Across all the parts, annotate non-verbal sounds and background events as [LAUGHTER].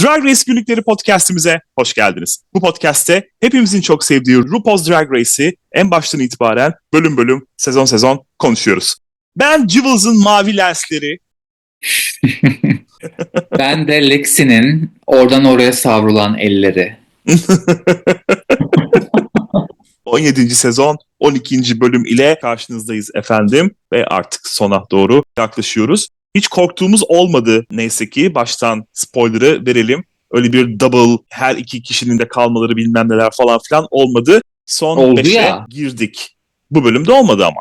Drag Race Günlükleri podcastimize hoş geldiniz. Bu podcast'te hepimizin çok sevdiği RuPaul's Drag Race'i en baştan itibaren bölüm bölüm, sezon sezon konuşuyoruz. Ben Jewels'ın mavi lensleri, [LAUGHS] Ben de Lexi'nin oradan oraya savrulan elleri. [LAUGHS] 17. sezon 12. bölüm ile karşınızdayız efendim ve artık sona doğru yaklaşıyoruz. Hiç korktuğumuz olmadı neyse ki baştan spoiler'ı verelim. Öyle bir double her iki kişinin de kalmaları bilmem neler falan filan olmadı. Son Oldu 5'e ya. girdik. Bu bölümde olmadı ama.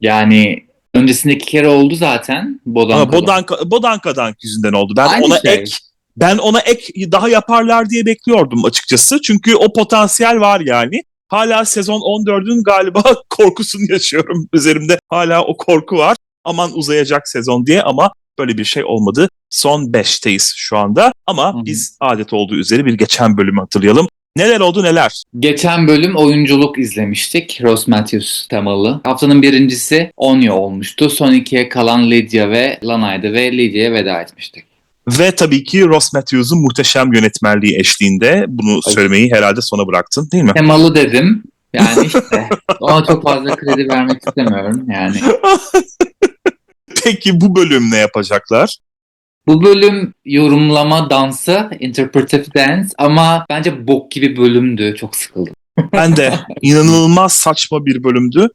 Yani öncesinde iki kere oldu zaten. Bodan Ama Bodanka, Bodanka yüzünden oldu. Ben Aynı ona şey. ek ben ona ek daha yaparlar diye bekliyordum açıkçası. Çünkü o potansiyel var yani. Hala sezon 14'ün galiba [LAUGHS] korkusunu yaşıyorum üzerimde. Hala o korku var. Aman uzayacak sezon diye ama böyle bir şey olmadı. Son 5'teyiz şu anda. Ama Hı hı. biz adet olduğu üzere bir geçen bölümü hatırlayalım. Neler oldu neler? Geçen bölüm oyunculuk izlemiştik. Ross Matthews temalı. Haftanın birincisi Onya olmuştu. Son ikiye kalan Lydia ve Lana'ydı ve Lydia'ya veda etmiştik. Ve tabii ki Ross Matthews'un muhteşem yönetmenliği eşliğinde bunu söylemeyi herhalde sona bıraktın değil mi? Temalı dedim. Yani işte ona çok fazla kredi vermek istemiyorum yani. [LAUGHS] Peki bu bölüm ne yapacaklar? Bu bölüm yorumlama dansı, interpretive dance ama bence bok gibi bölümdü. Çok sıkıldım. Ben de [LAUGHS] inanılmaz saçma bir bölümdü.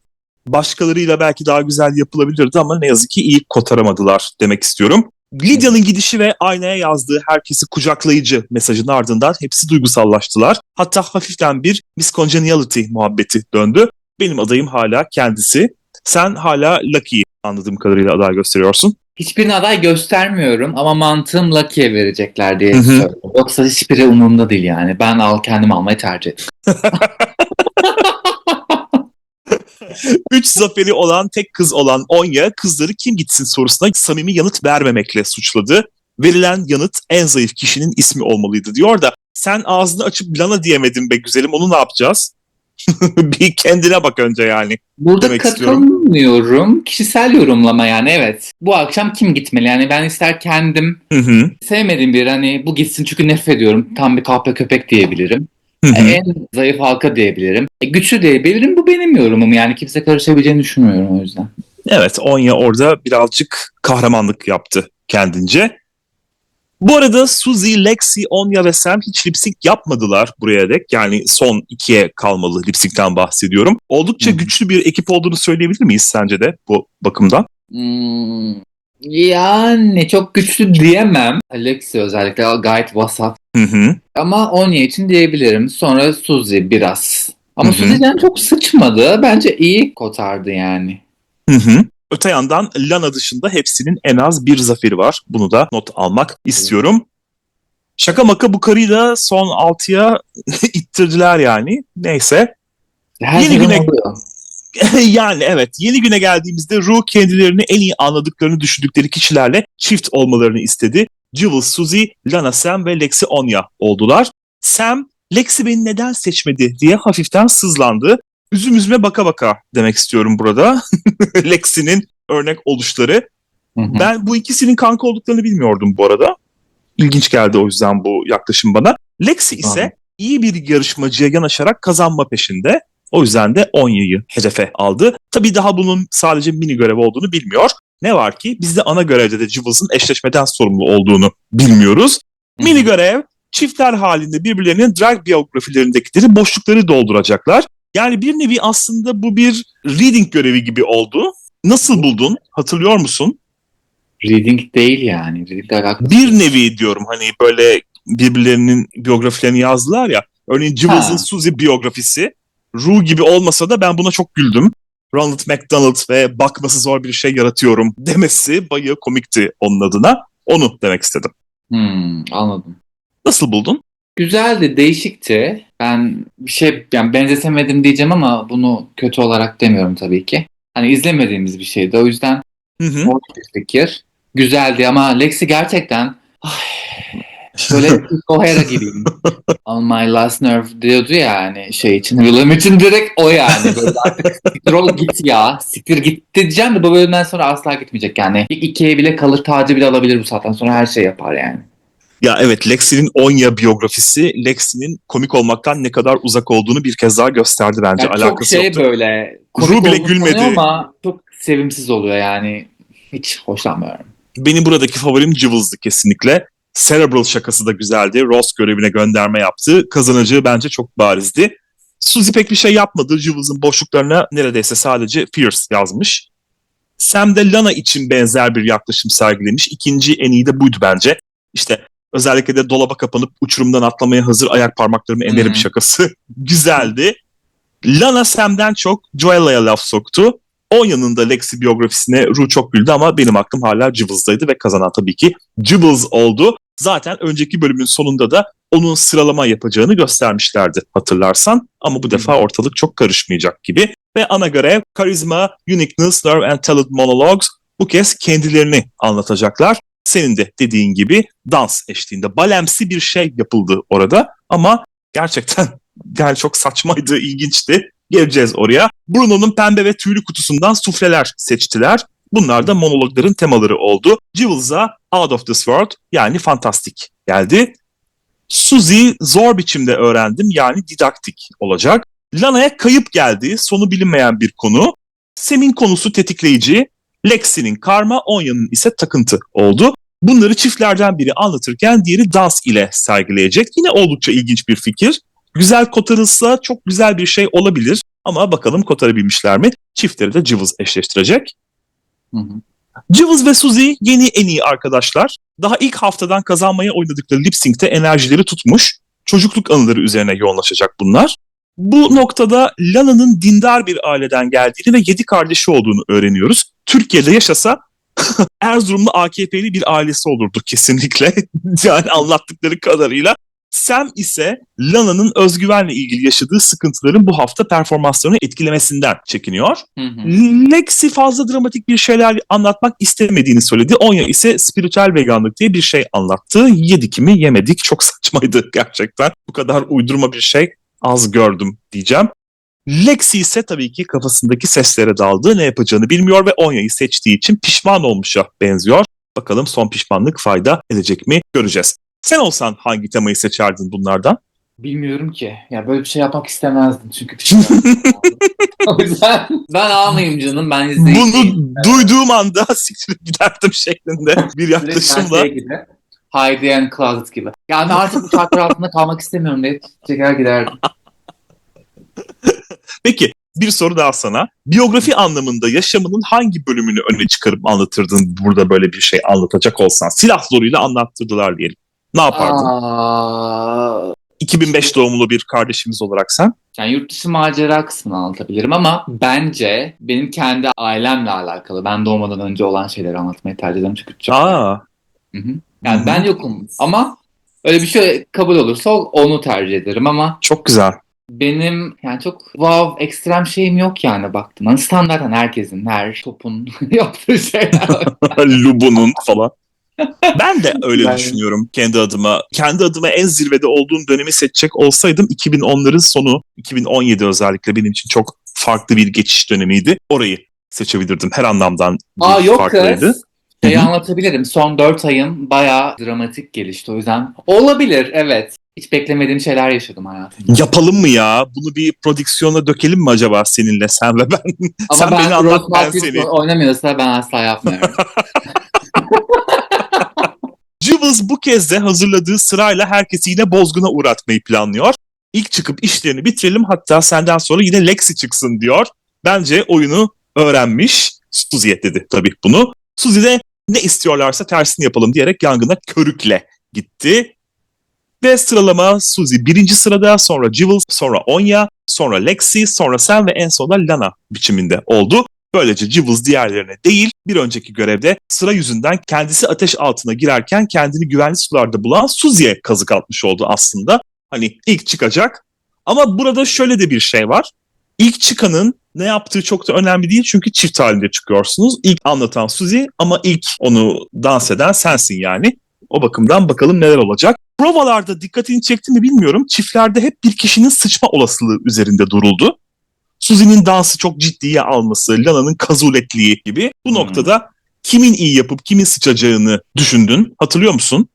Başkalarıyla belki daha güzel yapılabilirdi ama ne yazık ki iyi kotaramadılar demek istiyorum. Lydia'nın gidişi ve aynaya yazdığı herkesi kucaklayıcı mesajın ardından hepsi duygusallaştılar. Hatta hafiften bir miscongeniality muhabbeti döndü. Benim adayım hala kendisi. Sen hala Lucky'yi anladığım kadarıyla aday gösteriyorsun. Hiçbirini aday göstermiyorum ama mantığım Lucky'ye verecekler diye söylüyorum. Yoksa hiçbiri umurumda değil yani. Ben al kendim almayı tercih ederim. [LAUGHS] Üç zaferi olan tek kız olan Onya kızları kim gitsin sorusuna samimi yanıt vermemekle suçladı. Verilen yanıt en zayıf kişinin ismi olmalıydı diyor da sen ağzını açıp Lana diyemedin be güzelim onu ne yapacağız? [LAUGHS] bir kendine bak önce yani. Burada Demek istiyorum. katılmıyorum. Kişisel yorumlama yani evet. Bu akşam kim gitmeli? Yani ben ister kendim Hı hı, sevmediğim bir hani bu gitsin çünkü nefret ediyorum. Tam bir kahpe köpek diyebilirim. hı hı. en zayıf halka diyebilirim. E, güçlü diyebilirim. Bu benim yorumum. Yani kimse karışabileceğini düşünmüyorum o yüzden. Evet Onya orada birazcık kahramanlık yaptı kendince. Bu arada Suzy, Lexi, Onya ve Sam hiç lipsync yapmadılar buraya dek. Yani son ikiye kalmalı lipsync'ten bahsediyorum. Oldukça Hı. güçlü bir ekip olduğunu söyleyebilir miyiz sence de bu bakımdan? Hmm, yani çok güçlü diyemem. Alexi özellikle gayet vasat. Hı hı. Ama Onya için diyebilirim. Sonra Suzy biraz. Ama. Suzy'den çok sıçmadı. Bence iyi kotardı yani. Hı hı. Öte yandan Lana dışında hepsinin en az bir zaferi var. Bunu da not almak istiyorum. Şaka maka bu karıyı da son 6'ya [LAUGHS] ittirdiler yani. Neyse. Her Yeni güne- oluyor. [LAUGHS] yani evet yeni güne geldiğimizde Ru kendilerini en iyi anladıklarını düşündükleri kişilerle çift olmalarını istedi. Jewel, Suzy, Lana Sam ve Lexi Onya oldular. Sam, Lexi beni neden seçmedi diye hafiften sızlandı. Üzüm üzüme baka baka demek istiyorum burada. [LAUGHS] Lexi'nin örnek oluşları. Hı hı. Ben bu ikisinin kanka olduklarını bilmiyordum bu arada. İlginç geldi o yüzden bu yaklaşım bana. Lexi ise iyi bir yarışmacıya yanaşarak kazanma peşinde. O yüzden de Onya'yı hedefe aldı. Tabii daha bunun sadece mini görev olduğunu bilmiyor. Ne var ki biz de ana görevde de Jewels'ın eşleşmeden sorumlu olduğunu bilmiyoruz. Mini görev çiftler halinde birbirlerinin drag biyografilerindeki boşlukları dolduracaklar. Yani bir nevi aslında bu bir reading görevi gibi oldu. Nasıl buldun? Hatırlıyor musun? Reading değil yani. Reading alakası. Bir nevi diyorum hani böyle birbirlerinin biyografilerini yazdılar ya. Örneğin Ha. Suzy biyografisi. Ru gibi olmasa da ben buna çok güldüm. Ronald McDonald ve bakması zor bir şey yaratıyorum demesi bayağı komikti onun adına. Onu demek istedim. Hmm, anladım. Nasıl buldun? Güzeldi, değişikti. Ben bir şey yani benzetemedim diyeceğim ama bunu kötü olarak demiyorum tabii ki. Hani izlemediğimiz bir şeydi. O yüzden Hı hı. hoş bir fikir. Güzeldi ama Lexi gerçekten ay, böyle [LAUGHS] O'Hara gibiyim. On my last nerve diyordu ya hani şey için, Willem için direkt o yani. Böyle artık siktir ol git ya. Siktir git diyeceğim de bu bölümden sonra asla gitmeyecek yani. İkiye bile kalır tacı bile alabilir bu saatten sonra her şey yapar yani. Ya evet Lexi'nin Onya biyografisi Lexi'nin komik olmaktan ne kadar uzak olduğunu bir kez daha gösterdi bence. Yani çok Alakası şey yoktu. böyle komik Ru bile gülmedi. ama çok sevimsiz oluyor yani. Hiç hoşlanmıyorum. Benim buradaki favorim Jibbles'dı kesinlikle. Cerebral şakası da güzeldi. Ross görevine gönderme yaptı. Kazanacağı bence çok barizdi. Suzy pek bir şey yapmadı. Jibbles'ın boşluklarına neredeyse sadece Fierce yazmış. Sam de Lana için benzer bir yaklaşım sergilemiş. İkinci en iyi de buydu bence. İşte özellikle de dolaba kapanıp uçurumdan atlamaya hazır ayak parmaklarımı emerim Hmm. şakası. [LAUGHS] Güzeldi. Lana Sam'den çok Joella'ya laf soktu. O yanında Lexi biyografisine Ru çok güldü ama benim aklım hala Jibbles'daydı ve kazanan tabii ki Jibbles oldu. Zaten önceki bölümün sonunda da onun sıralama yapacağını göstermişlerdi hatırlarsan. Ama bu defa ortalık çok karışmayacak gibi. Ve ana görev Karizma, Uniqueness, Nerve and Talent Monologues bu kez kendilerini anlatacaklar. Senin de dediğin gibi dans eşliğinde balemsi bir şey yapıldı orada ama gerçekten [LAUGHS] yani çok saçmaydı, ilginçti. Geleceğiz oraya. Bruno'nun pembe ve tüylü kutusundan sufleler seçtiler. Bunlar da monologların temaları oldu. Jibbles'a Out of This World yani fantastik geldi. Suzy zor biçimde öğrendim yani didaktik olacak. Lana'ya kayıp geldi. Sonu bilinmeyen bir konu. Sem'in konusu tetikleyici. Lexi'nin karma, Onya'nın ise takıntı oldu. Bunları çiftlerden biri anlatırken diğeri dans ile sergileyecek. Yine oldukça ilginç bir fikir. Güzel kotarılsa çok güzel bir şey olabilir. Ama bakalım kotarabilmişler mi? Çiftleri de Cıvız eşleştirecek. Hı hı. Cıvız ve Suzy yeni en iyi arkadaşlar. Daha ilk haftadan kazanmaya oynadıkları lip sync'te enerjileri tutmuş. Çocukluk anıları üzerine yoğunlaşacak bunlar. Bu noktada Lana'nın dindar bir aileden geldiğini ve yedi kardeşi olduğunu öğreniyoruz. Türkiye'de yaşasa [LAUGHS] Erzurumlu AKP'li bir ailesi olurdu kesinlikle. [LAUGHS] yani anlattıkları kadarıyla. Sam ise Lana'nın özgüvenle ilgili yaşadığı sıkıntıların bu hafta performanslarını etkilemesinden çekiniyor. Hı hı. Lexi fazla dramatik bir şeyler anlatmak istemediğini söyledi. Onya ise spiritüel veganlık diye bir şey anlattı. Yedik mi yemedik. Çok saçmaydı gerçekten. Bu kadar uydurma bir şey az gördüm diyeceğim. Lexi ise tabii ki kafasındaki seslere daldı. Ne yapacağını bilmiyor ve Onya'yı seçtiği için pişman olmuşa benziyor. Bakalım son pişmanlık fayda edecek mi göreceğiz. Sen olsan hangi temayı seçerdin bunlardan? Bilmiyorum ki. Ya böyle bir şey yapmak istemezdim çünkü. [LAUGHS] [LAUGHS] o yüzden ben almayayım canım. Ben izleyeyim. Bunu duyduğum anda [LAUGHS] siktirip giderdim şeklinde bir yaklaşımla. Heidi and Closet gibi. Yani artık bu altında kalmak istemiyorum diye çeker giderdim. Peki bir soru daha sana. Biyografi anlamında yaşamının hangi bölümünü öne çıkarıp anlatırdın burada böyle bir şey anlatacak olsan? Silah zoruyla anlattırdılar diyelim. Ne yapardın? Aa, 2005 doğumlu bir kardeşimiz olarak sen. yani yurt dışı macera kısmını anlatabilirim ama bence benim kendi ailemle alakalı, ben doğmadan önce olan şeyleri anlatmayı tercih ederim çünkü çok... Aa, Hı hı. Yani Hı hı. ben yokum ama öyle bir şey kabul olursa onu tercih ederim ama çok güzel. Benim yani çok wow ekstrem şeyim yok yani baktım. Hani standart herkesin, her topun [LAUGHS] yaptığı şeyler. [LAUGHS] Lubu'nun falan. Ben de öyle Yani- düşünüyorum kendi adıma. Kendi adıma en zirvede olduğum dönemi seçecek olsaydım 2010'ların sonu, 2017 özellikle benim için çok farklı bir geçiş dönemiydi. Orayı seçebilirdim her anlamdan. Aa yok farklıydı. kız. Şeyi anlatabilirim. Son 4 ayım bayağı dramatik gelişti o yüzden. Olabilir evet. Hiç beklemediğim şeyler yaşadım hayatımda. Yapalım mı ya? Bunu bir prodüksiyona dökelim mi acaba seninle sen ve ben? Ama Sen ben beni anlat, ben seni. oynamıyorsa ben asla yapmıyorum. [LAUGHS] Jibbles bu kez de hazırladığı sırayla herkesi yine bozguna uğratmayı planlıyor. İlk çıkıp işlerini bitirelim hatta senden sonra yine Lexi çıksın diyor. Bence oyunu öğrenmiş. Suzy'ye dedi tabii bunu. Suzy de ne istiyorlarsa tersini yapalım diyerek yangına körükle gitti. Ve sıralama Suzy birinci sırada, sonra Jibbles, sonra Onya, sonra Lexi, sonra Sam ve en sonunda Lana biçiminde oldu. Böylece Jibbles diğerlerine değil bir önceki görevde sıra yüzünden kendisi ateş altına girerken kendini güvenli sularda bulan Suzy'ye kazık atmış oldu aslında. Hani ilk çıkacak ama burada şöyle de bir şey var. İlk çıkanın ne yaptığı çok da önemli değil çünkü çift halinde çıkıyorsunuz. İlk anlatan Suzy ama ilk onu dans eden sensin yani. O bakımdan bakalım neler olacak. Provalarda dikkatini çekti mi bilmiyorum. Çiftlerde hep bir kişinin sıçma olasılığı üzerinde duruldu. Suzy'nin dansı çok ciddiye alması, Lana'nın kazuletliği gibi. Bu Hmm. noktada kimin iyi yapıp kimin sıçacağını düşündün. Hatırlıyor musun?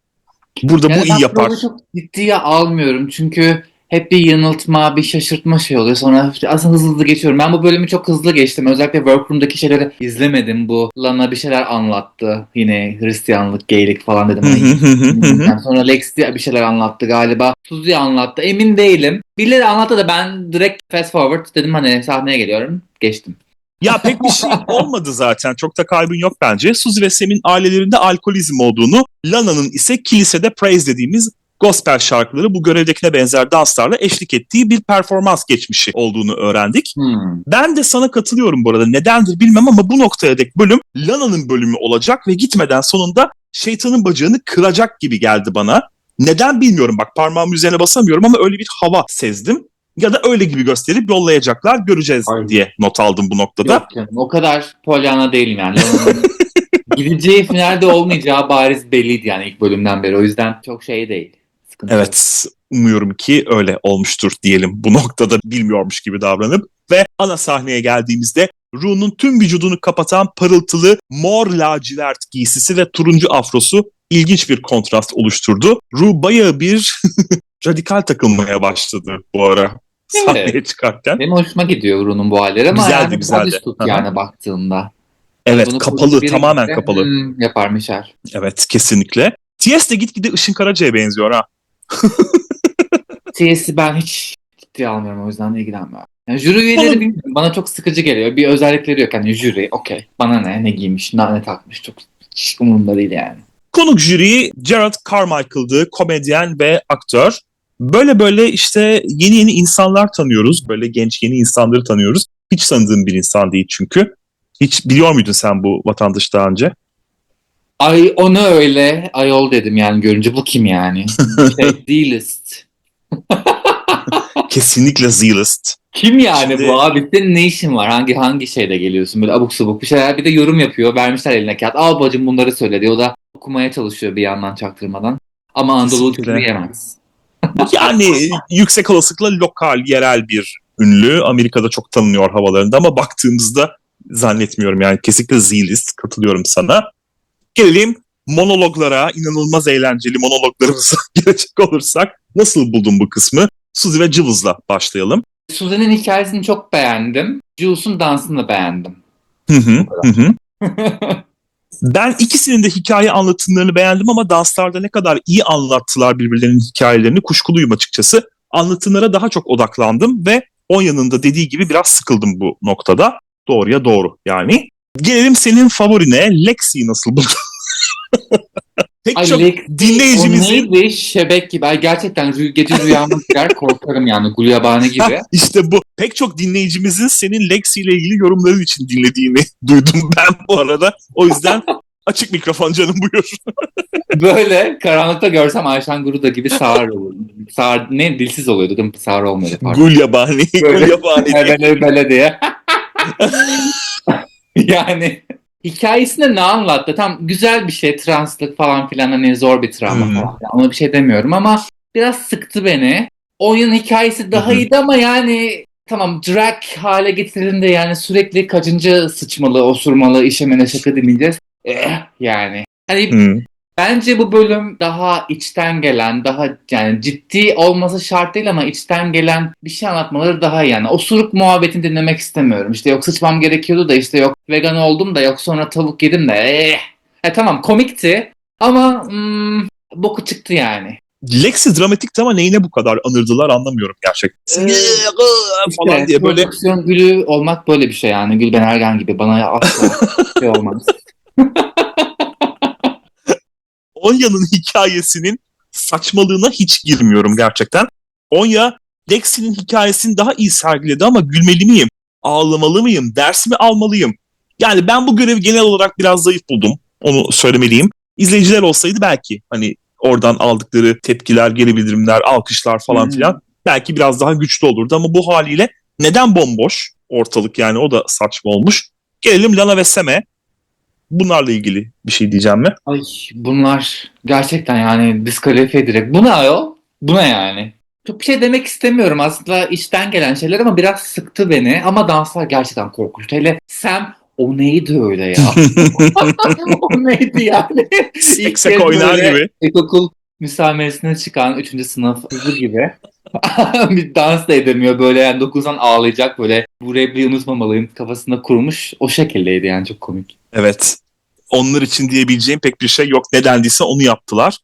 Burada Yani bu iyi yapar. çok ciddiye almıyorum çünkü hep bir yanıltma, bir şaşırtma şey oluyor. Sonra aslında hızlı hızlı geçiyorum. Ben bu bölümü çok hızlı geçtim. Özellikle Workroom'daki şeyleri izlemedim. Bu Lana bir şeyler anlattı. Yine Hristiyanlık, geylik falan dedim. Bilmiyorum. [LAUGHS] Sonra Lex diye bir şeyler anlattı galiba. Suzy anlattı. Emin değilim. Birileri anlattı da ben direkt fast forward dedim hani sahneye geliyorum. Geçtim. Ya pek bir şey [LAUGHS] olmadı zaten. Çok da kaybın yok bence. Suzy ve Sam'in ailelerinde alkolizm olduğunu, Lana'nın ise kilisede praise dediğimiz gospel şarkıları bu görevdekine benzer danslarla eşlik ettiği bir performans geçmişi olduğunu öğrendik. Hmm. Ben de sana katılıyorum bu arada. Nedendir bilmem ama bu noktaya dek bölüm Lana'nın bölümü olacak ve gitmeden sonunda şeytanın bacağını kıracak gibi geldi bana. Neden bilmiyorum bak parmağımın üzerine basamıyorum ama öyle bir hava sezdim. Ya da öyle gibi gösterip yollayacaklar göreceğiz Aynen. diye not aldım bu noktada. Yok canım, o kadar Pollyanna değilim yani. [LAUGHS] Gideceği finalde olmayacağı bariz belliydi yani ilk bölümden beri. O yüzden çok şey değil. Sıkıntı. Evet, umuyorum ki öyle olmuştur diyelim bu noktada bilmiyormuş gibi davranıp ve ana sahneye geldiğimizde Ru'nun tüm vücudunu kapatan parıltılı mor lacivert giysisi ve turuncu afrosu ilginç bir kontrast oluşturdu. Ru bayağı bir [LAUGHS] radikal takılmaya başladı bu ara Evet. sahneye çıkarken. Benim hoşuma gidiyor Ru'nun bu halleri ama Güzeldi, yani güzeldi. hı. yani baktığında. Evet Bunu kapalı tamamen kapalı. yapar Michel. Evet kesinlikle. TS de gitgide Işın Karaca'ya benziyor ha. [LAUGHS] TS'i ben hiç ciddiye almıyorum o yüzden de ilgilenmiyorum. Yani jüri üyeleri bilmiyorum, bana çok sıkıcı geliyor. Bir özellikleri yok. Yani jüri okey. Bana ne ne giymiş ne, ne takmış çok hiç umurumda değil yani. Konuk jüri Gerard Carmichael'dı, komedyen ve aktör. Böyle böyle işte yeni yeni insanlar tanıyoruz. Böyle genç yeni insanları tanıyoruz. Hiç tanıdığım bir insan değil çünkü. Hiç biliyor muydun sen bu vatandaşı daha önce? Ay onu öyle ayol dedim yani görünce bu kim yani? [LAUGHS] şey, D-list. Kesinlikle Z-list. Kim yani Şimdi- bu abi? Senin ne işin var? Hangi hangi şeyde geliyorsun? Böyle abuk sabuk bir şeyler. Bir de yorum yapıyor. Vermişler eline kağıt. Al bacım bunları söyle diyor. O da okumaya çalışıyor bir yandan çaktırmadan. Ama Anadolu Kesinlikle. yemez. [LAUGHS] Yani yüksek olasılıkla lokal, yerel bir ünlü. Amerika'da çok tanınıyor havalarında ama baktığımızda zannetmiyorum yani kesinlikle Z-list. Katılıyorum sana. Gelelim monologlara, inanılmaz eğlenceli monologlarımıza [LAUGHS] gelecek olursak. Nasıl buldun bu kısmı? Suzy ve Cıvız'la başlayalım. Suzan'ın hikayesini çok beğendim. Jules'un dansını da beğendim. Hı hı, hı. Ben ikisinin de hikaye anlatımlarını beğendim ama danslarda ne kadar iyi anlattılar birbirlerinin hikayelerini kuşkuluyum açıkçası. Anlatımlara daha çok odaklandım ve Onya'nın da dediği gibi biraz sıkıldım bu noktada. Doğruya doğru yani. Gelelim senin favorine Lexi'yi nasıl buldun? [LAUGHS] Pek Ay, çok Lexi, dinleyicimizin O neydi? Şebek gibi. Ay, gerçekten rü- gece rüyama girer korkarım yani. Gulyabani [LAUGHS] gibi. işte bu pek çok dinleyicimizin senin Lexi ile ilgili yorumların için dinlediğini [LAUGHS] duydum ben bu arada. O yüzden açık mikrofon canım buyur. Böyle karanlıkta görsem Ayşen Guruda gibi sağır olur. Sağır, ne dilsiz oluyordu değil mi? Sağır olmuyordu pardon. Gul yabani, Böyle. gul yabani. diye. [LAUGHS] Yani hikayesinde ne anlattı? Tam güzel bir şey. Translık falan filan hani zor bir travma Hmm. falan. Ona bir şey demiyorum ama biraz sıktı beni. Oyunun hikayesi daha iyiydi ama yani tamam drag hale getirildi yani sürekli kaçıncı sıçmalı, osurmalı, işemene şaka dinleyeceğiz. Eh, yani. Hani Hmm. Bence bu bölüm daha içten gelen, daha yani ciddi olması şart değil ama içten gelen bir şey anlatmaları daha iyi. Yani osuruk muhabbetini dinlemek istemiyorum. İşte yok sıçmam gerekiyordu da işte yok vegan oldum da yok sonra tavuk yedim de. Eh. E, tamam komikti ama hmm, boku çıktı yani. Lexi dramatikti ama neyine bu kadar anırdılar anlamıyorum gerçekten. Ee, falan İşte diye böyle prodüksiyon gülü olmak böyle bir şey yani. Gülben Ergen gibi bana asla [LAUGHS] şey olmaz. Onya'nın [LAUGHS] hikayesinin saçmalığına hiç girmiyorum gerçekten. Onya Lexi'nin hikayesini daha iyi sergiledi ama gülmeli miyim? Ağlamalı mıyım? Dersimi almalıyım? Yani ben bu görevi genel olarak biraz zayıf buldum. Onu söylemeliyim. İzleyiciler olsaydı belki hani oradan aldıkları tepkiler, geri bildirimler, alkışlar falan Hı. filan belki biraz daha güçlü olurdu ama bu haliyle neden bomboş ortalık yani o da saçma olmuş. Gelelim Lana ve Sem'e. Bunlarla ilgili bir şey diyeceğim mi? Ay bunlar gerçekten yani diskalifiye direkt. Bu ne ayol? Bu ne yani? Çok bir şey demek istemiyorum aslında içten gelen şeyler ama biraz sıktı beni. Ama danslar gerçekten korkunç. Hele Sam o neydi öyle ya? [LAUGHS] o neydi yani? İlk Seksek oynar gibi. İlkokul müsameresine çıkan 3. sınıf kızı gibi. [LAUGHS] bir dans da edemiyor böyle yani 9'dan ağlayacak böyle bu repliği unutmamalıyım kafasında kurmuş. O şekildeydi yani çok komik. Evet. Onlar için diyebileceğim pek bir şey yok. Ne dendiyse onu yaptılar.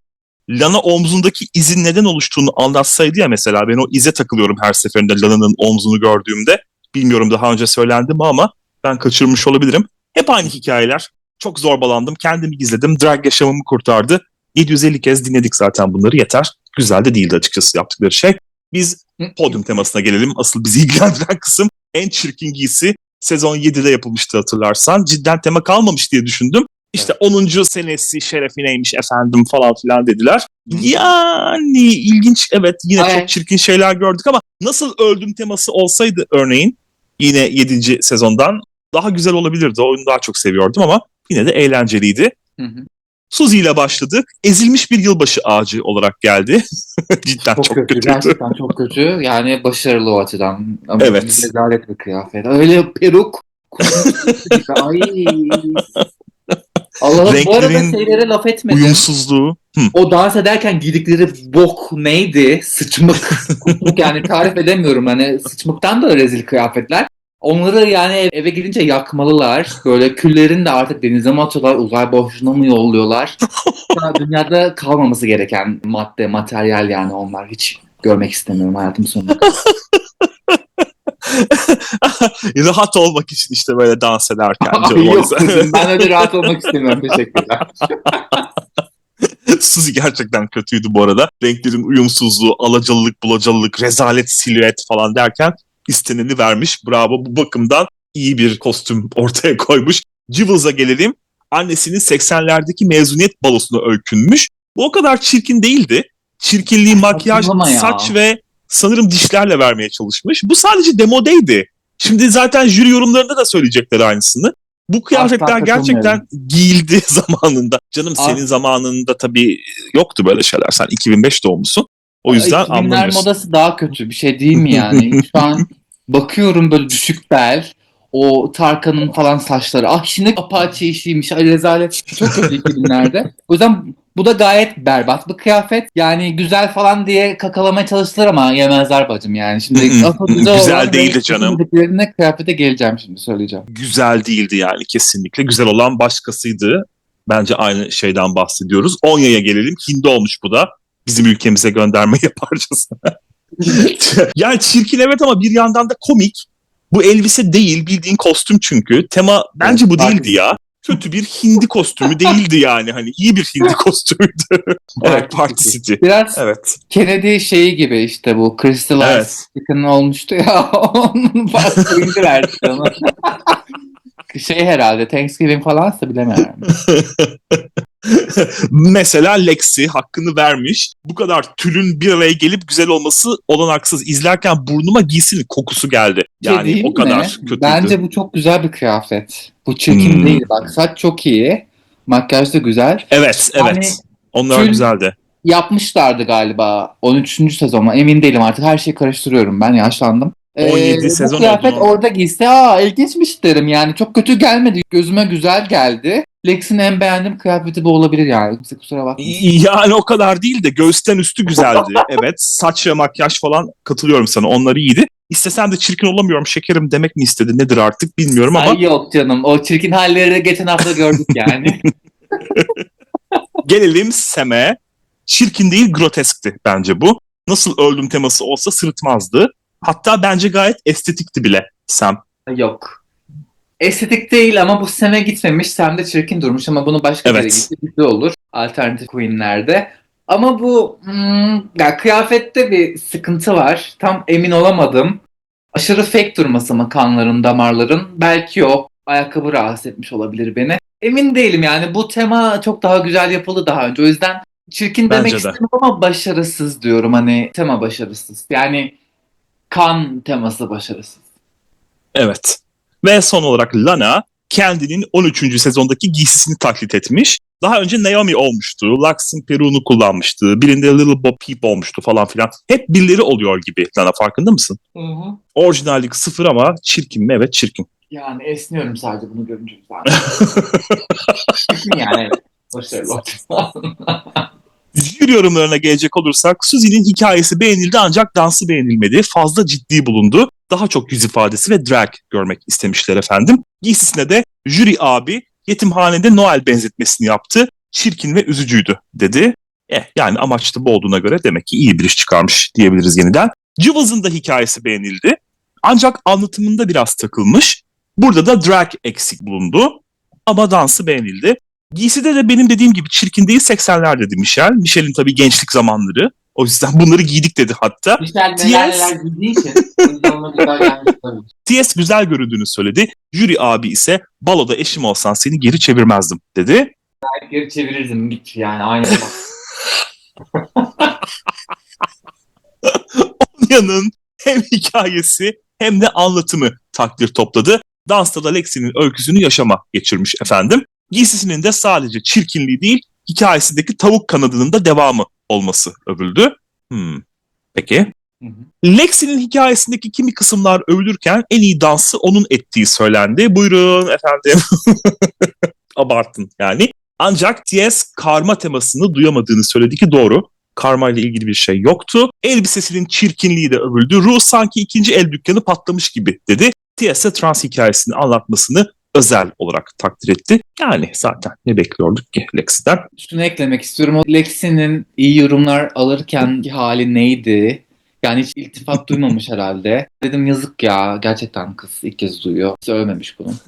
Lana omzundaki izin neden oluştuğunu anlatsaydı ya mesela ben o ize takılıyorum her seferinde Lana'nın omzunu gördüğümde. Bilmiyorum daha önce söylendi mi ama ben kaçırmış olabilirim. Hep aynı hikayeler. Çok zorbalandım, kendimi gizledim, drag yaşamımı kurtardı. 750 kez dinledik zaten bunları yeter. Güzel de değildi açıkçası yaptıkları şey. Biz podyum temasına gelelim. Asıl bizi ilgilendiren [LAUGHS] kısım en çirkin giysi sezon 7'de yapılmıştı hatırlarsan. Cidden tema kalmamış diye düşündüm. İşte 10. senesi şerefineymiş efendim falan filan dediler. Yani ilginç evet yine Evet. çok çirkin şeyler gördük ama nasıl öldüm teması olsaydı örneğin yine 7. sezondan daha güzel olabilirdi. Oyunu daha çok seviyordum ama yine de eğlenceliydi. Hı hı. Suzy ile başladık. Ezilmiş bir yılbaşı ağacı olarak geldi. [LAUGHS] Cidden çok, Çok, kötü. kötüydü. Gerçekten çok kötü. Yani başarılı o açıdan. Ama Evet. Rezalet bir kıyafet. Öyle peruk. [LAUGHS] Ay. Allah'ım bu arada şeylere laf etmedim. Uyumsuzluğu. Hı. O dans ederken giydikleri bok neydi? Sıçmık. [LAUGHS] yani tarif edemiyorum. Hani sıçmıktan da rezil kıyafetler. Onları yani ev- eve gidince yakmalılar. Böyle küllerini de artık denize mi atıyorlar, uzay boşluğuna mı yolluyorlar? [LAUGHS] Ya Dünyada kalmaması gereken madde, materyal yani onlar. Hiç görmek istemiyorum hayatım sonuna kadar. [LAUGHS] Rahat olmak için işte böyle dans ederken. Ay yok kızım, ben öyle rahat [LAUGHS] olmak istemiyorum. Teşekkürler. Suzy gerçekten kötüydü bu arada. Renklerin uyumsuzluğu, alacalılık, bulacalılık, rezalet, silüet falan derken isteneni vermiş. Bravo bu bakımdan iyi bir kostüm ortaya [LAUGHS] koymuş. Jibbles'a gelelim. Annesinin 80'lerdeki mezuniyet balosuna öykünmüş. Bu o kadar çirkin değildi. Çirkinliği makyaj, saç ve sanırım dişlerle vermeye çalışmış. Bu sadece demodeydi. Şimdi zaten jüri yorumlarında da söyleyecekler aynısını. Bu kıyafetler Asla gerçekten giyildi [LAUGHS] zamanında. Canım Asla. senin zamanında tabii yoktu böyle şeyler. Sen 2005 doğumlusun. O yüzden 2000'ler anlamıyorsun. modası daha kötü bir şey değil mi yani? [LAUGHS] Şu an bakıyorum böyle düşük bel. O Tarkan'ın falan saçları. Ah şimdi apaçi işiymiş. Ay rezalet. Çok kötü 2000'lerde. O yüzden bu da gayet berbat bir kıyafet. Yani güzel falan diye kakalamaya çalıştılar ama yemezler bacım yani. Şimdi [LAUGHS] Güzel olan değildi canım. istediklerine kıyafete geleceğim şimdi söyleyeceğim. Güzel değildi yani kesinlikle. Güzel olan başkasıydı. Bence aynı şeyden bahsediyoruz. Onya'ya gelelim. Hindi olmuş bu da. Bizim ülkemize gönderme [LAUGHS] yaparcasına. [LAUGHS] yani çirkin evet ama bir yandan da komik. Bu elbise değil bildiğin kostüm çünkü. Tema bence bu değildi ya. Kötü bir hindi kostümü değildi yani. Hani iyi bir hindi [LAUGHS] kostümüydü. evet Party City. Biraz Evet. Kennedy şeyi gibi işte bu Crystal Evet. Ice olmuştu ya. [LAUGHS] Onun baskıydı versiyonu. şey herhalde Thanksgiving falansa bilemiyorum. [LAUGHS] Mesela Lexi hakkını vermiş. Bu kadar tülün bir araya gelip güzel olması olanaksız. İzlerken burnuma giysinin kokusu geldi. Şey Yani değil o kadar mi? kötüydü. Bence bu çok güzel bir kıyafet. Bu çirkin Hmm. değil bak. Saç çok iyi. Makyaj da güzel. Evet, evet. Yani Onlar güzeldi. Yapmışlardı galiba 13. sezonla emin değilim artık her şeyi karıştırıyorum ben yaşlandım. 17 bu sezon kıyafet oldu. orada giyse aa ilginçmiş derim yani çok kötü gelmedi gözüme güzel geldi. Lex'in en beğendiğim kıyafeti bu olabilir yani kimse kusura bakmasın. Yani o kadar değil de göğüsten üstü güzeldi. [LAUGHS] evet, saç ve makyaj falan katılıyorum sana. Onlar iyiydi. İstesem de çirkin olamıyorum şekerim demek mi istedi nedir artık bilmiyorum ama Ay yok canım o çirkin halleri de geçen hafta gördük [LAUGHS] yani. gelelim Sem'e. Çirkin değil groteskti bence bu. Nasıl öldüm teması olsa sırıtmazdı. Hatta bence gayet estetikti bile Sem. yok. Estetik değil ama bu Sem'e gitmemiş. Sem de çirkin durmuş ama bunu başka Evet. gitse güzel olur. Alternatif Queen'lerde. Ama bu hmm, ya kıyafette bir sıkıntı var. Tam emin olamadım. Aşırı fake durması mı kanların, damarların? Belki yok. Ayakkabı rahatsız etmiş olabilir beni. Emin değilim yani. Bu tema çok daha güzel yapıldı daha önce. O yüzden çirkin demek Bence de. istemiyorum ama başarısız diyorum. Hani tema başarısız. Yani kan teması başarısız. Evet. Ve son olarak Lana kendinin 13. sezondaki giysisini taklit etmiş. Daha önce Naomi olmuştu. Lux'ın peruğunu kullanmıştı. Birinde Little Bo Peep olmuştu falan filan. Hep birileri oluyor gibi Lana farkında mısın? Hı hı. Orijinallik sıfır ama çirkin mi? Evet çirkin. Yani esniyorum sadece bunu görünce. Çirkin [LAUGHS] yani. Başarılı olsun. [LAUGHS] Jüri yorumlarına gelecek olursak Susie'nin hikayesi beğenildi ancak dansı beğenilmedi. Fazla ciddi bulundu. Daha çok yüz ifadesi ve drag görmek istemişler efendim. Giysisine de jüri abi yetimhanede Noel benzetmesini yaptı. Çirkin ve üzücüydü dedi. Eh yani amaçlı bu olduğuna göre demek ki iyi bir iş çıkarmış diyebiliriz yeniden. Cıvız'ın da hikayesi beğenildi. Ancak anlatımında biraz takılmış. Burada da drag eksik bulundu. Ama dansı beğenildi. Giyside de benim dediğim gibi çirkin değil 80'ler dedi Michel. Michel'in tabii gençlik zamanları. O yüzden bunları giydik dedi hatta. Michel neler giydiği için. T.S. güzel göründüğünü söyledi. Jüri abi ise baloda eşim olsan seni geri çevirmezdim dedi. Geri çevirirdim git yani aynen [LAUGHS] bak. Onya'nın hem hikayesi hem de anlatımı takdir topladı. Dansta da Lexi'nin öyküsünü yaşama geçirmiş efendim. Giysisinin de sadece çirkinliği değil, hikayesindeki tavuk kanadının da devamı olması övüldü. Hmm. Peki. Hı hı. Lexi'nin hikayesindeki kimi kısımlar övülürken en iyi dansı onun ettiği söylendi. Buyurun efendim. [LAUGHS] Abartın yani. Ancak T.S. karma temasını duyamadığını söyledi ki doğru. Karma ile ilgili bir şey yoktu. Elbisesinin çirkinliği de övüldü. Ruh sanki ikinci el dükkanı patlamış gibi dedi. T.S. trans hikayesini anlatmasını özel olarak takdir etti. Yani zaten ne bekliyorduk ki Lexi'den? Şunu eklemek istiyorum. O Lexi'nin iyi yorumlar alırken hali neydi? Yani hiç iltifat duymamış [LAUGHS] herhalde. Dedim yazık ya. Gerçekten kız ilk kez duyuyor. Söylememiş bunu. [LAUGHS]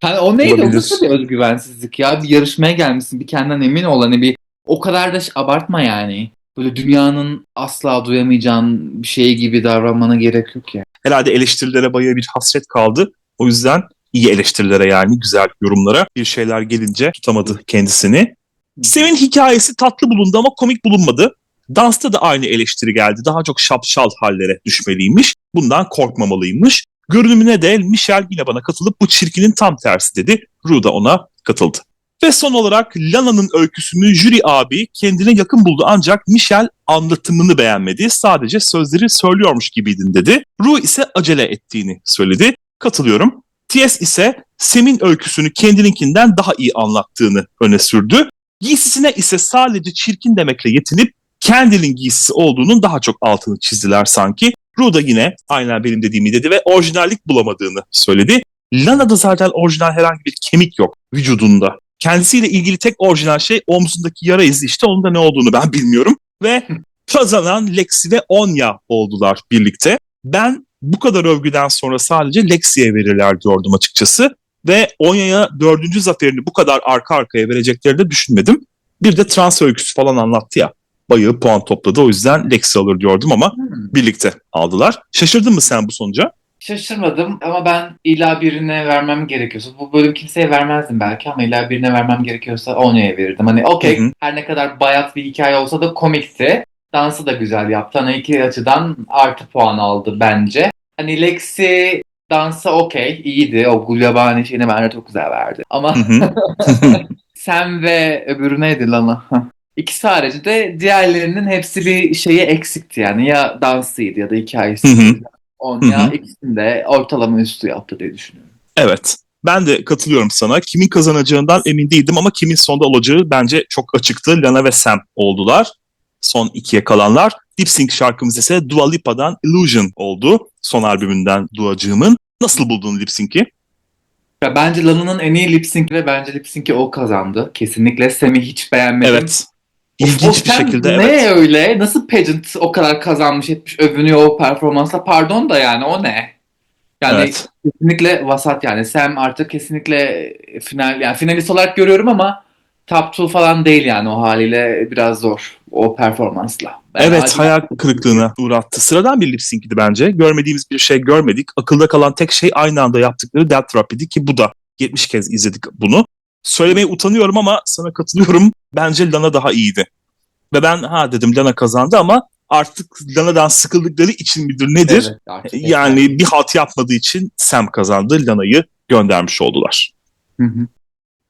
Hani o neydi? O Olabilir. nasıl bir özgüvensizlik ya? Bir yarışmaya gelmişsin. Bir kendinden emin ol. Hani bir o kadar da abartma yani. Böyle dünyanın asla duyamayacağın bir şey gibi davranmana gerek yok ya. Herhalde eleştirilere bayağı bir hasret kaldı. O yüzden iyi eleştirilere yani güzel yorumlara bir şeyler gelince tutamadı kendisini. Sevin hikayesi tatlı bulundu ama komik bulunmadı. Dansta da aynı eleştiri geldi. Daha çok şapşal hallere düşmeliymiş. Bundan korkmamalıymış. Görünümüne de Michel yine bana katılıp bu çirkinin tam tersi dedi. Ru da ona katıldı. Ve son olarak Lana'nın öyküsünü jüri abi kendine yakın buldu ancak Michel anlatımını beğenmedi. Sadece sözleri söylüyormuş gibiydin dedi. Ru ise acele ettiğini söyledi. Katılıyorum. T.S. ise Sem'in öyküsünü kendininkinden daha iyi anlattığını öne sürdü. Giysisine ise sadece çirkin demekle yetinip Kendall'in giysisi olduğunun daha çok altını çizdiler sanki. Ru da yine aynen benim dediğimi dedi ve orijinallik bulamadığını söyledi. Lana'da zaten orijinal herhangi bir kemik yok vücudunda. Kendisiyle ilgili tek orijinal şey omzundaki yara izi işte onun da ne olduğunu ben [LAUGHS] bilmiyorum. Ve kazanan Lexi ve Onya oldular birlikte. Ben bu kadar övgüden sonra sadece Lexi'ye verirler diyordum açıkçası. Ve Onya'ya dördüncü zaferini bu kadar arka arkaya vereceklerini de düşünmedim. Bir de trans öyküsü falan anlattı ya. Bayağı puan topladı o yüzden Lexi alır diyordum ama birlikte aldılar. Şaşırdın mı sen bu sonuca? Şaşırmadım ama ben illa birine vermem gerekiyorsa bu bölüm kimseye vermezdim belki ama illa birine vermem gerekiyorsa Onya'ya verirdim. Hani okey her ne kadar bayat bir hikaye olsa da komikti. Dansı da güzel yaptı. Hani iki açıdan artı puan aldı bence. Hani Lexi dansı okey iyiydi. O Gulyabani şeyini bence çok güzel verdi. Ama. Sam [LAUGHS] ve öbürü neydi lan o? [LAUGHS] İkisi harici de diğerlerinin hepsi bir şeyi eksikti yani. Ya dansıydı ya da hikayesiydi. Hı hı. ikisini de ortalama üstü yaptı diye düşünüyorum. Evet. Ben de katılıyorum sana. Kimin kazanacağından emin değildim ama kimin sonda olacağı bence çok açıktı. Lana ve Sam oldular. Son ikiye kalanlar. Lip Sync şarkımız ise Dua Lipa'dan Illusion oldu. Son albümünden Duacığımın. Nasıl buldun Lip Sync'i? Ya bence Lana'nın en iyi lip sync ve bence lip sync'i o kazandı. Kesinlikle Sam'i hiç beğenmedim. Evet. İlginç bir Sam şekilde ne evet. öyle? Nasıl pageant o kadar kazanmış etmiş övünüyor o performansla? Pardon da yani o ne? Yani Evet. kesinlikle vasat yani. Sam artık kesinlikle final yani finalist olarak görüyorum ama top 2 falan değil yani o haliyle biraz zor o performansla. Yani Evet acaba- hayal kırıklığına uğrattı. Sıradan bir lip sync'ti bence. Görmediğimiz bir şey görmedik. Akılda kalan tek şey aynı anda yaptıkları Death Trap idi ki bu da 70 kez izledik bunu. Söylemeye utanıyorum ama sana katılıyorum. Bence Lana daha iyiydi. Ve ben ha dedim Lana kazandı ama artık Lana'dan sıkıldıkları için midir nedir? Evet, Yani bir halt yapmadığı için Sam kazandı. Lana'yı göndermiş oldular. Hı hı.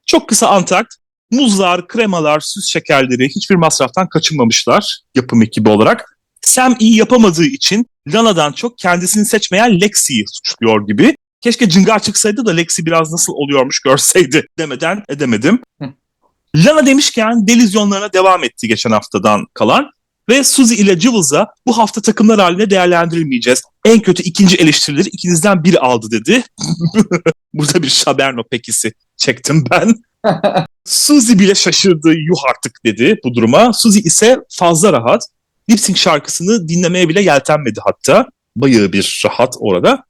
Çok kısa antakt. Muzlar, kremalar, süs şekerleri hiçbir masraftan kaçınmamışlar yapım ekibi olarak. Sam iyi yapamadığı için Lana'dan çok kendisini seçmeyen Lexi'yi suçluyor gibi. Keşke cıngar çıksaydı da Lexi biraz nasıl oluyormuş görseydi [LAUGHS] demeden edemedim. Hı. Lana demişken delizyonlarına devam etti geçen haftadan kalan ve Suzy ile Jewels'a bu hafta takımlar haline değerlendirilmeyeceğiz. En kötü ikinci eleştirileri ikinizden biri aldı dedi. [LAUGHS] Burada bir Şaberno pekisi çektim ben. Suzy bile şaşırdı yuh artık dedi bu duruma. Suzy ise fazla rahat. Lip Sync şarkısını dinlemeye bile yeltenmedi hatta. Bayağı bir rahat orada.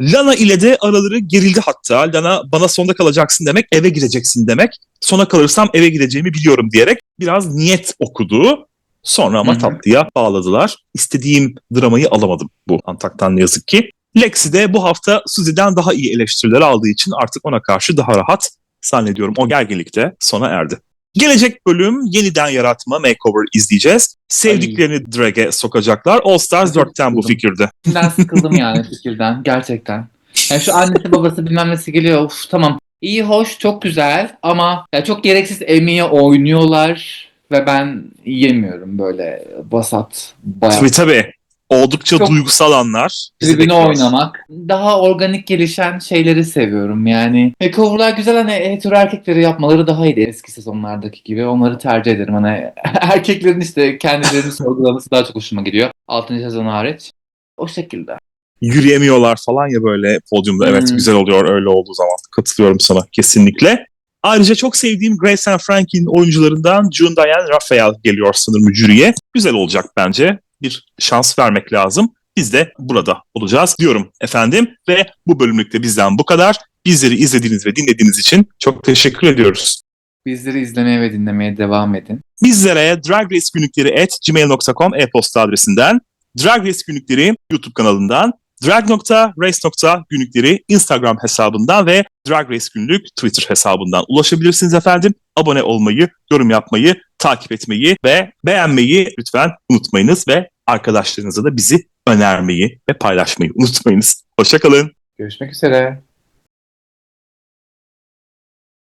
Lana ile de araları gerildi hatta. Lana bana sonda kalacaksın demek, eve gireceksin demek. Sona kalırsam eve gideceğimi biliyorum diyerek biraz niyet okudu. Sonra ama Hı hı. tatlıya bağladılar. İstediğim dramayı alamadım bu Antak'tan ne yazık ki. Lexi de bu hafta Suzy'den daha iyi eleştiriler aldığı için artık ona karşı daha rahat zannediyorum o gerginlikte sona erdi. Gelecek bölüm yeniden yaratma makeover izleyeceğiz. Sevdiklerini drag'e sokacaklar. All Stars 4'ten bu fikirde. Ben sıkıldım yani fikirden gerçekten. Yani şu annesi babası bilmem nesi geliyor. Uf tamam. İyi hoş çok güzel ama ya çok gereksiz emeğe oynuyorlar ve ben yemiyorum böyle basat bayağı. Tabii tabii. Oldukça Çok- duygusal anlar. Bizi Tribüne bekliyor. oynamak. Daha organik gelişen şeyleri seviyorum yani. Makeover'lar güzel hani hetero erkekleri yapmaları daha iyiydi eski sezonlardaki gibi. Onları tercih ederim. Hani [LAUGHS] erkeklerin işte kendilerini [LAUGHS] sorgulaması daha çok hoşuma gidiyor. 6. sezon hariç. O şekilde. Yürüyemiyorlar falan ya böyle podyumda. Evet Hmm. güzel oluyor öyle olduğu zaman. Katılıyorum sana kesinlikle. Ayrıca çok sevdiğim Grace and Frankie'nin oyuncularından June Diane Raphael geliyor sanırım jüriye. Güzel olacak bence. Bir şans vermek lazım. Biz de burada olacağız diyorum efendim. Ve bu bölümlükte de bizden bu kadar. Bizleri izlediğiniz ve dinlediğiniz için çok teşekkür ediyoruz. Bizleri izlemeye ve dinlemeye devam edin. Bizlere Drag Race günlükleri at gmail.com e-posta adresinden, Drag Race günlükleri YouTube kanalından, drag.race.günlükleri Instagram hesabından ve Drag Race günlük Twitter hesabından ulaşabilirsiniz efendim. Abone olmayı, yorum yapmayı, takip etmeyi ve beğenmeyi lütfen unutmayınız ve arkadaşlarınıza da bizi önermeyi ve paylaşmayı unutmayınız. Hoşçakalın. Görüşmek üzere.